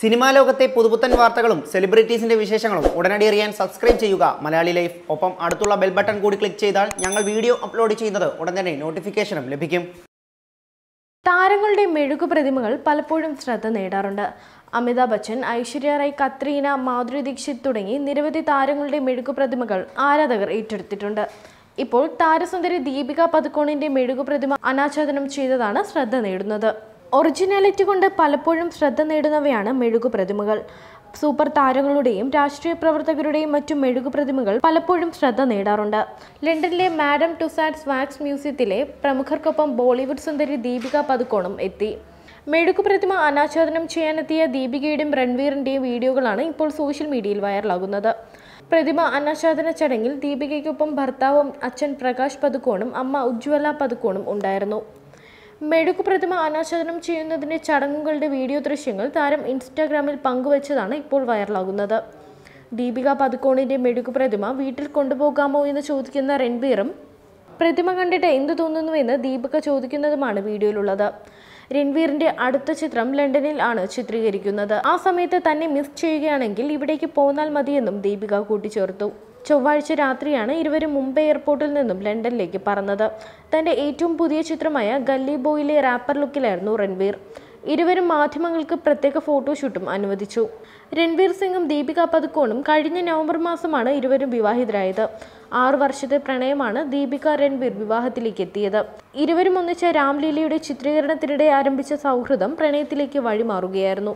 Cinema ലോകത്തെ പുതുപുത്തൻ വാർത്തകളും സെലിബ്രിറ്റീസിന്റെ വിശേഷങ്ങളും ഉടനടി അറിയാൻ സബ്സ്ക്രൈബ് ചെയ്യുക. മലയാളി ലൈഫ്. ഒപ്പം അടുത്തുള്ള ബെൽ ബട്ടൺ കൂടി ക്ലിക്ക് ചെയ്താൽ ഞങ്ങൾ വീഡിയോ അപ്ലോഡ് ചെയ്യുന്നത് ഉടൻ തന്നെ നോട്ടിഫിക്കേഷനും ലഭിക്കും. താരങ്ങളുടെ മെഴുകു പ്രതിമകൾ പലപ്പോഴും ശ്രദ്ധ നേടാറുണ്ട്. അമിതാഭ് ബച്ചൻ ഐശ്വര്യ റായ് കത്രീന മാധുരി ദീക്ഷിത് തുടങ്ങി നിരവധി താരങ്ങളുടെ മെഴുകു പ്രതിമകൾ ആരാധകർ ഏറ്റെടുത്തിട്ടുണ്ട്. ഇപ്പോൾ താരസുന്ദരി ദീപിക പതുക്കോണിന്റെ മെഴുകു പ്രതിമ അനാച്ഛാദനം ചെയ്തതാണ് ശ്രദ്ധ നേടുന്നത്. ഒറിജിനാലിറ്റി കൊണ്ട് പലപ്പോഴും ശ്രദ്ധ നേടുന്നവയാണ് മെഴുകു പ്രതിമകൾ. സൂപ്പർ താരങ്ങളുടെയും രാഷ്ട്രീയ പ്രവർത്തകരുടെയും മറ്റു മെഴുകു പ്രതിമകൾ പലപ്പോഴും ശ്രദ്ധ നേടാറുണ്ട്. ലണ്ടനിലെ മാഡം ടുസാറ്റ്സ് വാക്സ് മ്യൂസിയത്തിലെ പ്രമുഖർക്കൊപ്പം ബോളിവുഡ് സുന്ദരി ദീപിക പതുക്കോണും എത്തി. മെഴുകു പ്രതിമ അനാച്ഛാദനം ചെയ്യാനെത്തിയ ദീപികയുടെയും രൺവീറിന്റെയും വീഡിയോകളാണ് ഇപ്പോൾ സോഷ്യൽ മീഡിയയിൽ വൈറലാകുന്നത്. പ്രതിമ അനാച്ഛാദന ചടങ്ങിൽ ദീപികയ്ക്കൊപ്പം ഭർത്താവും അച്ഛൻ പ്രകാശ് പതുക്കോണും അമ്മ ഉജ്ജ്വല പതുക്കോണും ഉണ്ടായിരുന്നു. മെഴുകു പ്രതിമ അനാച്ഛാദനം ചെയ്യുന്നതിന്റെ ചടങ്ങുകളുടെ വീഡിയോ ദൃശ്യങ്ങൾ താരം ഇൻസ്റ്റാഗ്രാമിൽ പങ്കുവച്ചതാണ് ഇപ്പോൾ വൈറലാകുന്നത്. ദീപിക പതുക്കോണിന്റെ മെഴുക്കു പ്രതിമ വീട്ടിൽ കൊണ്ടുപോകാമോ എന്ന് ചോദിക്കുന്ന രൺബീറും പ്രതിമ കണ്ടിട്ട് എന്തു തോന്നുന്നുവെന്ന് ദീപിക ചോദിക്കുന്നതുമാണ് വീഡിയോയിലുള്ളത്. രൺവീറിന്റെ അടുത്ത ചിത്രം ലണ്ടനിൽ ആണ് ചിത്രീകരിക്കുന്നത്. ആ സമയത്ത് തന്നെ മിസ് ചെയ്യുകയാണെങ്കിൽ ഇവിടേക്ക് പോന്നാൽ മതിയെന്നും ദീപിക കൂട്ടിച്ചേർത്തു. ചൊവ്വാഴ്ച രാത്രിയാണ് ഇരുവരും മുംബൈ എയർപോർട്ടിൽ നിന്നും ലണ്ടനിലേക്ക് പറന്നത്. തന്റെ ഏറ്റവും പുതിയ ചിത്രമായ ഗല്ലി ബോയിലെ റാപ്പർ ലുക്കിലായിരുന്നു രൺവീർ. ഇരുവരും മാധ്യമങ്ങൾക്ക് പ്രത്യേക ഫോട്ടോഷൂട്ടും അനുവദിച്ചു. രൺവീർ സിംഗും ദീപിക പതുക്കോണും കഴിഞ്ഞ നവംബർ മാസമാണ് ഇരുവരും വിവാഹിതരായത്. ആറു വർഷത്തെ പ്രണയമാണ് ദീപിക രൺവീർ വിവാഹത്തിലേക്ക് എത്തിയത്. ഇരുവരും ഒന്നിച്ച രാംലീലയുടെ ചിത്രീകരണത്തിനിടെ ആരംഭിച്ച സൗഹൃദം പ്രണയത്തിലേക്ക് വഴിമാറുകയായിരുന്നു.